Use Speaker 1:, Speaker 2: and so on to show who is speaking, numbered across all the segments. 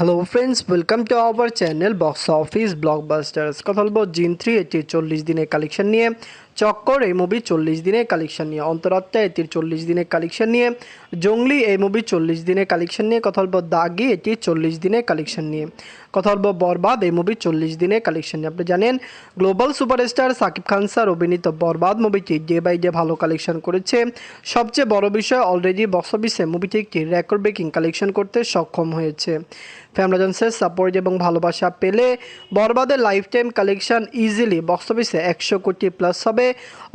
Speaker 1: Hello friends welcome to our channel box office blockbusters কথা বলব জিন থ্রি এটির চল্লিশ দিনের কালেকশন নিয়ে। চক্কর, এই মুভি চল্লিশ দিনের কালেকশন নিয়ে। অন্তরাত্মা, এটির চল্লিশ দিনের কালেকশন নিয়ে। জঙ্গলি, এই মুভি চল্লিশ দিনের কালেকশন নিয়ে। কথা বলব দাগি, এটির চল্লিশ দিনের কালেকশন নিয়ে। কথা বলব বরবাদ, এই মুভি চল্লিশ দিনের কালেকশন নিয়ে। আপনি জানেন global superstar Shakib Khan sir অভিনীত বরবাদ মুভিটি ডে বাই ডে ভালো কালেকশন করেছে। সবচেয়ে বড় বিষয় অলরেডি বক্স অফিসে মুভিটি একটি রেকর্ড ব্রেকিং কালেকশন করতে সক্ষম হয়েছে। ফ্যামরাজন্সের সাপোর্ট এবং ভালোবাসা পেলে বরবাদের life time collection easily box অফিসে একশো কোটি প্লাস হবে।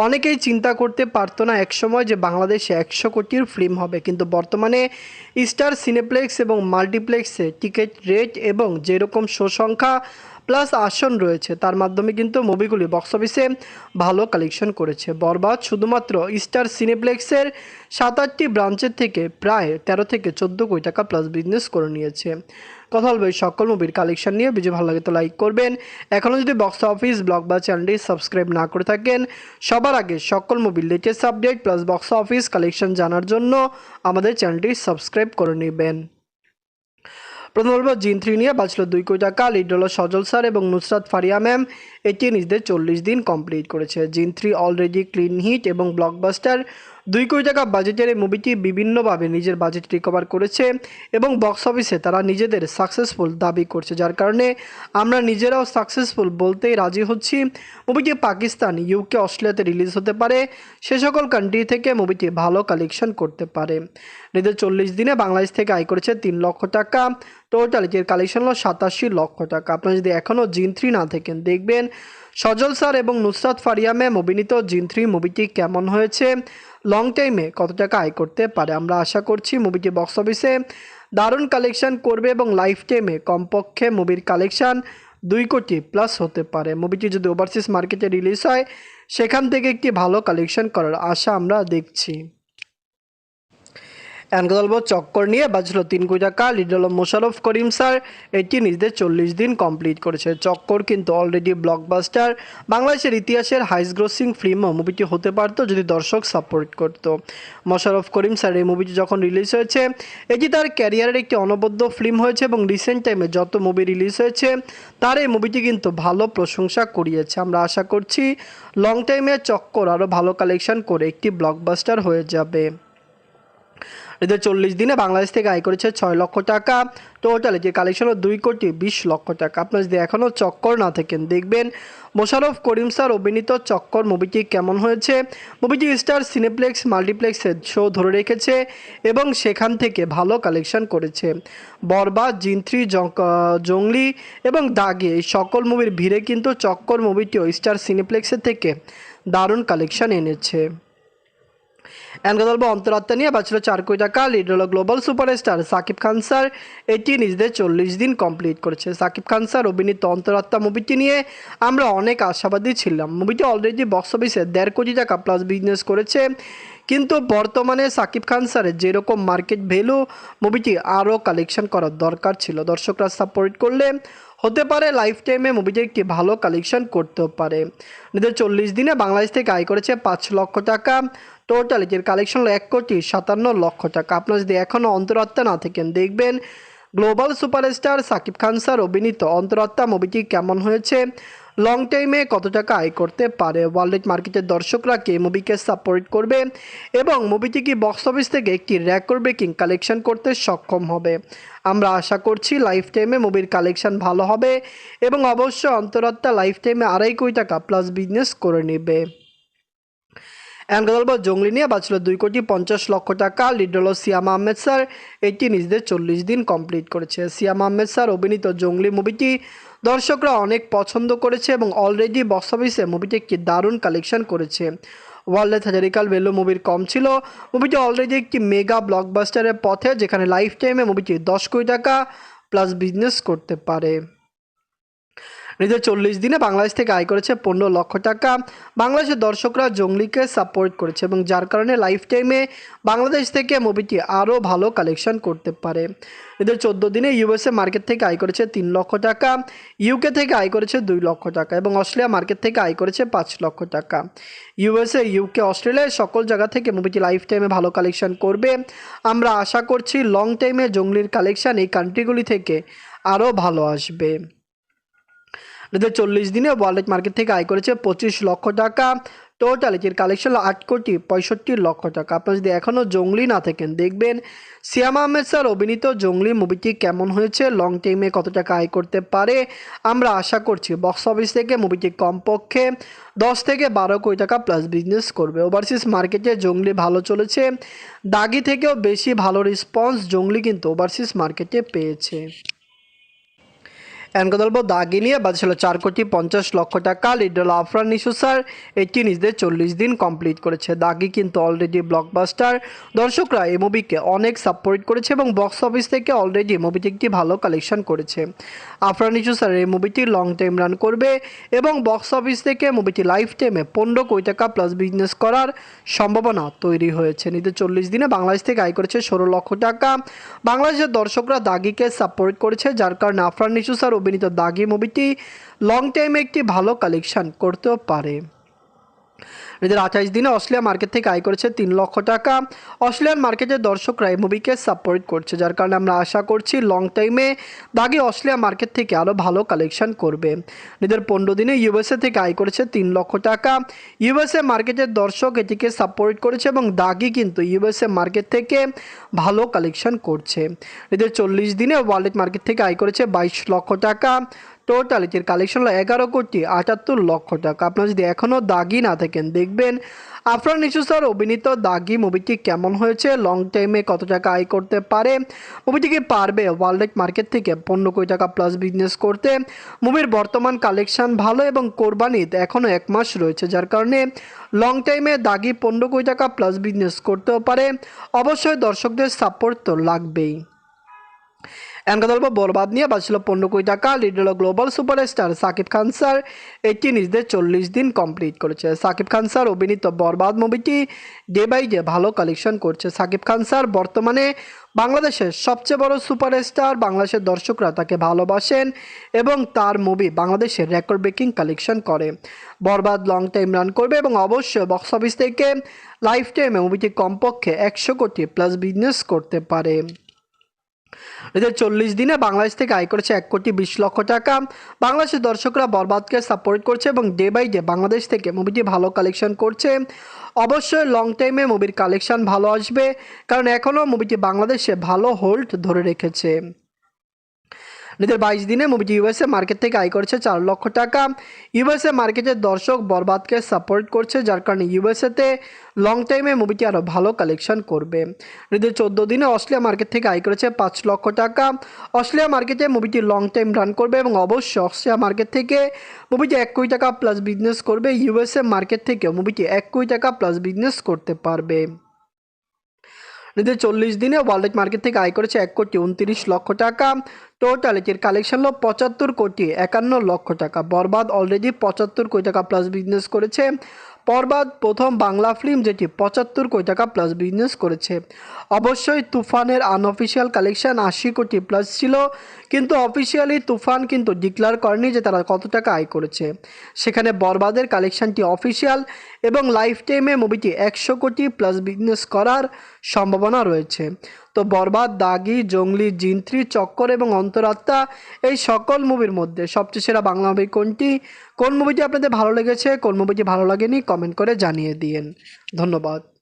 Speaker 1: অনেকেই চিন্তা করতে পারতো না একসময় যে বাংলাদেশে একশো কোটির ফিল্ম হবে, কিন্তু বর্তমানে স্টার সিনেপ্লেক্স এবং মাল্টিপ্লেক্সে টিকিট রেট এবং যেরকম শো সংখ্যা প্লাস আসন রয়েছে, তার মাধ্যমে কিন্তু মুভিগুলি বক্স অফিসে ভালো কালেকশন করেছে। বরবাদ শুধুমাত্র স্টার সিনেপ্লেক্সের সাত আটটি ব্রাঞ্চের থেকে প্রায় তেরো থেকে চোদ্দ কোটি টাকা প্লাস বিজনেস করে নিয়েছে। কথা বলব সকল মুভির কালেকশন নিয়ে। ভিডিও ভালো লাগে তো লাইক করবেন। এখনও যদি বক্স অফিস ব্লগ বা চ্যানেলটি সাবস্ক্রাইব না করে থাকেন, সবার আগে সকল মুভির latest update plus box office collection জানার জন্য আমাদের চ্যানেলটি সাবস্ক্রাইব করে নেবেন। প্রথম জিন থ্রি নিয়ে বাঁচল দুই কোটি টাকা। লিড হলো সজল স্যার এবং নুসরাত ফারিয়া ম্যাম। এটি নিজেদের চল্লিশ দিন কমপ্লিট করেছে। Jeen three already clean hit এবং ব্লকবাস্টার। দুই কোটি টাকা বাজেটের এই মুভিটি বিভিন্নভাবে নিজের বাজেট রিকভার করেছে এবং বক্স অফিসে তারা নিজেদের সাকসেসফুল দাবি করছে। যার কারণে আমরা নিজেরাও সাকসেসফুল বলতেই রাজি হচ্ছি। মুভিটি পাকিস্তান ইউকে অস্ট্রেলিয়াতে রিলিজ হতে পারে। সে সকল কান্ট্রি থেকে মুভিটি ভালো কালেকশন করতে পারে। নিজের চল্লিশ দিনে বাংলাদেশ থেকে আয় করেছে তিন লক্ষ টাকা। টোটাল এর কালেকশন হলো সাতাশি লক্ষ টাকা। আপনারা যদি এখনও জিন থ্রি না থাকেন, দেখবেন সজল স্যার এবং নুসরাত ফারিয়া ম্যাম অভিনীত জিন থ্রি মুভিটি কেমন হয়েছে লং টাইমে কত টাকা আয় করতে পারে, আমরা আশা করছি মুভিটি বক্স অফিসে দারুণ কালেকশন করবে এবং লাইফ টাইমে কমপক্ষে মুভির কালেকশন দুই কোটি প্লাস হতে পারে। মুভিটি যদি ওভারসিজ মার্কেটে রিলিজ হয়, সেখান থেকে একটি ভালো কালেকশন করার আশা আমরা দেখছি। অ্যানগল্প চক্কর নিয়ে বাজল তিন কোটি টাকা লিডল মোশারফ করিম স্যার এটি নিজেদের চল্লিশ দিন কমপ্লিট করেছে। চক্কর কিন্তু অলরেডি ব্লকবাস্টার বাংলাদেশের ইতিহাসের হাইস গ্রোসিং ফিল্মও মুভিটি হতে পারতো যদি দর্শক সাপোর্ট করতো। মোশারফ করিম স্যার এই মুভিটি যখন রিলিজ হয়েছে, এটি তার ক্যারিয়ারের একটি অনবদ্য ফিল্ম হয়েছে এবং রিসেন্ট টাইমে যত মুভি রিলিজ হয়েছে, তার এই মুভিটি কিন্তু ভালো প্রশংসা করিয়েছে। আমরা আশা করছি লং টাইমে চক্কর আরও ভালো কালেকশন করে একটি ব্লকবাস্টার হয়ে যাবে। এদের চল্লিশ দিনে বাংলাদেশ থেকে আয় করেছে ছয় লক্ষ টাকা। টোটাল যে কালেকশন হলো দুই কোটি বিশ লক্ষ টাকা। আপনার যদি এখনও চক্কর না থাকেন, দেখবেন মোশারফ করিম স্যার অভিনীত চক্কর মুভিটি কেমন হয়েছে? মুভিটি স্টার সিনেপ্লেক্স মাল্টিপ্লেক্সের শো ধরে রেখেছে এবং সেখান থেকে ভালো কালেকশন করেছে। বরবাদ জিন থ্রি জঙ্গলি এবং দাগে এই সকল মুভির ভিড়ে কিন্তু চক্কর মুভিটিও স্টার সিনেপ্লেক্সের থেকে দারুণ কালেকশন এনেছে। অ্যান্ড অন্তরাত্মা নিয়ে বাঁচলো চার কোটি টাকা, লিড হলো global superstar Shakib Khan sir. এটি নিজেদের চল্লিশ দিন কমপ্লিট করেছে। সাকিব খান স্যার, অভিনীত অন্তরাত্মা মুভিটি নিয়ে আমরা অনেক আশাবাদী ছিলাম। মুভিটি অলরেডি বক্স অফিসে দেড় কোটি টাকা প্লাস বিজনেস করেছে। কিন্তু বর্তমানে সাকিব খান স্যারের যেরকম মার্কেট ভ্যালু মুভিটি আরও কালেকশন করার দরকার ছিল। দর্শকরা সাপোর্ট করলে হতে পারে লাইফ টাইমে মুভিটি একটি ভালো কালেকশন করতেও পারে। নিজের চল্লিশ দিনে বাংলাদেশ থেকে আয় করেছে পাঁচ লক্ষ টাকা। টোটাল এর কালেকশন হলো এক কোটি সাতান্ন লক্ষ টাকা। আপনার যদি এখনও অন্তরাত্মা না থাকেন, দেখবেন global superstar Shakib Khan sir অভিনীত অন্তরাত্মা মুভিটি কেমন হয়েছে? লং টাইমে কত টাকা আয় করতে পারে? ওয়ার্ল্ড মার্কেটের দর্শকরা কে মুভিকে সাপোর্ট করবে? এবং মুভিটি কি বক্স অফিস থেকে একটি রেকর্ড ব্রেকিং কালেকশন করতে সক্ষম হবে? আমরা আশা করছি লাইফ টাইমে মুভির কালেকশন ভালো হবে এবং অবশ্য অন্তরাত্মা লাইফ টাইমে আড়াই কোটি টাকা প্লাস বিজনেস করে নেবে। বলব, জঙ্গলি নিয়ে বাঁচলো দুই কোটি পঞ্চাশ লক্ষ টাকা। লিড হলো সিয়াম আহমেদ স্যার এটি নিজেদের চল্লিশ দিন কমপ্লিট করেছে। সিয়াম আহমেদ স্যার অভিনীত জঙ্গলি মুভিটি দর্শকরা অনেক পছন্দ করেছে এবং অলরেডি বক্স অফিসে মুভিটি একটি দারুণ কালেকশন করেছে। ওয়ার্ল্ডে থাজারিকাল ভ্যালু মুভির কম ছিল। মুভিটি অলরেডি একটি মেগা ব্লকবাস্টারের পথে, যেখানে লাইফ টাইমে মুভিটি দশ কোটি টাকা প্লাস বিজনেস করতে পারে। নিজের চল্লিশ দিনে বাংলাদেশ থেকে আয় করেছে পনেরো লক্ষ টাকা। বাংলাদেশের দর্শকরা জঙ্গলিকে সাপোর্ট করেছে এবং যার কারণে লাইফ টাইমে বাংলাদেশ থেকে মুভিটি আরও ভালো কালেকশন করতে পারে। এদের চোদ্দ দিনে ইউএসএ মার্কেট থেকে আয় করেছে তিন লক্ষ টাকা ইউকে থেকে আয় করেছে দুই লক্ষ টাকা এবং অস্ট্রেলিয়া মার্কেট থেকে আয় করেছে পাঁচ লক্ষ টাকা। ইউএসএ ইউকে অস্ট্রেলিয়ার সকল জায়গা থেকে মুভিটি লাইফ টাইমে ভালো কালেকশন করবে। আমরা আশা করছি লং টাইমে জঙ্গলির কালেকশন এই কান্ট্রিগুলি থেকে আরও ভালো আসবে। এদের চল্লিশ দিনে ওয়ার্ল্ড মার্কেট থেকে আয় করেছে পঁচিশ লক্ষ টাকা। টোটাল এটির কালেকশন আট কোটি পঁয়ষট্টি লক্ষ টাকা। আপনারা যদি এখনও জঙ্গলি না থাকেন, দেখবেন সিয়াম আহমেদ স্যার অভিনীত জঙ্গলি মুভিটি কেমন হয়েছে লং টাইমে কত টাকা আয় করতে পারে? আমরা আশা করছি বক্স অফিস থেকে মুভিটি কমপক্ষে দশ থেকে বারো কোটি টাকা প্লাস বিজনেস করবে। ওভারসিজ মার্কেটে জঙ্গলি ভালো চলেছে। দাগি থেকেও বেশি ভালো রেসপন্স জঙ্গলি কিন্তু ওভারসিজ মার্কেটে পেয়েছে। এনকা দলব দাগি নিয়ে বাজছিল চার কোটি পঞ্চাশ লক্ষ টাকা লিডল আফরান নিশু, স্যার। এটি নিজেদের চল্লিশ দিন কমপ্লিট করেছে। দাগি কিন্তু অলরেডি ব্লকবাস্টার দর্শকরা এই মুভিকে অনেক সাপোর্ট করেছে এবং বক্স অফিস থেকে অলরেডি মুভিটি একটি ভালো কালেকশন করেছে। আফরান নিশু, স্যার, এই মুভিটি লং টাইম রান করবে এবং বক্স অফিস থেকে মুভিটি লাইফ টাইমে পনেরো কোটি টাকা প্লাস বিজনেস করার সম্ভাবনা তৈরি হয়েছে। নিজেদের চল্লিশ দিনে বাংলাদেশ থেকে আয় করেছে ষোলো লক্ষ টাকা। বাংলাদেশের দর্শকরা দাগিকে সাপোর্ট করেছে, যার কারণে আফরান নিশু, স্যার অভিনীত দাগি মুভিটি লং টাইমে একটি ভালো কালেকশন করতেও পারে। আঠাইশ দিনে অস্ট্রেলিয়া মার্কেট থেকে আয় করেছে তিন লক্ষ টাকা। অস্ট্রেলিয়ান মার্কেটের দর্শকরা এই মুভিকে সাপোর্ট করছে, যার কারণে আমরা আশা করছি লং টাইমে দাগি অস্ট্রেলিয়া মার্কেট থেকে আরও ভালো কালেকশন করবে। এদের পনেরো দিনে ইউএসএ থেকে আয় করেছে তিন লক্ষ টাকা। ইউএসএ মার্কেটের দর্শক এটিকে সাপোর্ট করেছে এবং দাগি কিন্তু ইউএসএ মার্কেট থেকে ভালো কালেকশন করছে। এদের চল্লিশ দিনে ওয়ার্ল্ড মার্কেট থেকে আয় করেছে বাইশ লক্ষ টাকা। টোটাল এটির কালেকশন হলো এগারো কোটি আটাত্তর লক্ষ টাকা। আপনারা যদি এখনও দাগি না থাকেন, দেখবেন আফরান নিশু স্যার অভিনীত দাগি মুভিটি কেমন হয়েছে লং টাইমে কত টাকা আয় করতে পারে মুভিটি কি পারবে ওয়ার্ল্ড মার্কেট থেকে পনেরো কোটি টাকা প্লাস বিজনেস করতে? মুভির বর্তমান কালেকশন ভালো এবং কোরবানিত এখনও এক মাস রয়েছে, যার কারণে লং টাইমে দাগি পনেরো কোটি টাকা প্লাস বিজনেস করতেও পারে। অবশ্যই দর্শকদের সাপোর্ট তো লাগবেই। এনকা দলব বরবাদ নিয়ে বাঁচছিল পনেরো কোটি টাকা লিড হলো global superstar Shakib Khan sir এটি নিজেদের চল্লিশ দিন কমপ্লিট করেছে। সাকিব খান স্যার অভিনীত বরবাদ মুভিটি ডে বাই ডে ভালো কালেকশন করছে। সাকিব খান স্যার বর্তমানে বাংলাদেশের সবচেয়ে বড় সুপারস্টার বাংলাদেশের দর্শকরা তাকে ভালোবাসেন এবং তার মুভি বাংলাদেশের রেকর্ড ব্রেকিং কালেকশন করে। বরবাদ লং টাইম রান করবে এবং অবশ্যই বক্স অফিস থেকে লাইফ টাইমে মুভিটি কমপক্ষে একশো কোটি প্লাস বিজনেস করতে পারে। এদের চল্লিশ দিনে বাংলাদেশ থেকে আয় করেছে এক কোটি বিশ লক্ষ টাকা। বাংলাদেশের দর্শকরা বরবাদকে সাপোর্ট করছে এবং ডে বাই ডে বাংলাদেশ থেকে মুভিটি ভালো কালেকশন করছে। অবশ্যই লং টাইমে মুভির কালেকশন ভালো আসবে, কারণ এখনও মুভিটি বাংলাদেশে ভালো হোল্ড ধরে রেখেছে। নিজের বাইশ দিনে মুভিটি ইউএসএ মার্কেট থেকে আয় করেছে চার লক্ষ টাকা। ইউএসএ মার্কেটের দর্শক বরবাদকে সাপোর্ট করছে, যার কারণে ইউএসএতে লং টাইমে মুভিটি আরও ভালো কালেকশন করবে। নিজের চোদ্দ দিনে অস্ট্রেলিয়া মার্কেট থেকে আয় করেছে পাঁচ লক্ষ টাকা। অস্ট্রেলিয়া মার্কেটে মুভিটি লং টাইম রান করবে এবং অবশ্যই অস্ট্রেলিয়া মার্কেট থেকে মুভিটি এক কোটি টাকা প্লাস বিজনেস করবে। ইউএসএ মার্কেট থেকে মুভিটি এক কোটি টাকা প্লাস বিজনেস করতে পারবে। নিজের চল্লিশ দিনে ওয়ার্ল্ড মার্কেট থেকে আয় করেছে এক কোটি উনত্রিশ লক্ষ টাকা। টোটাল এটির কালেকশন হলো পঁচাত্তর কোটি একান্ন লক্ষ টাকা। বরবাদ অলরেডি পঁচাত্তর কোটি টাকা প্লাস বিজনেস করেছে। বরবাদ প্রথম বাংলা ফিল্ম যেটি পঁচাত্তর কোটি টাকা প্লাস বিজনেস করেছে। অবশ্যই তুফানের আনঅফিসিয়াল কালেকশন আশি কোটি প্লাস ছিল, কিন্তু অফিসিয়ালি তুফান কিন্তু ডিক্লার করেনি যে তারা কত টাকা আয় করেছে। সেখানে বরবাদের কালেকশনটি অফিসিয়াল এবং লাইফ টাইমে মুভিটি একশো কোটি প্লাস বিজনেস করার সম্ভাবনা রয়েছে। তো বরবাদ, দাগি, জঙ্গলি, জিন্ত্রি, চক্কর এবং অন্তরাত্মা এই সকল মুভির মধ্যে। সবচেয়ে সেরা বাংলা মুভি কোনটি? কোন মুভিটি আপনাদের ভালো লেগেছে, কোন মুভিটি ভালো লাগেনি, কমেন্ট করে জানিয়ে দিন ধন্যবাদ।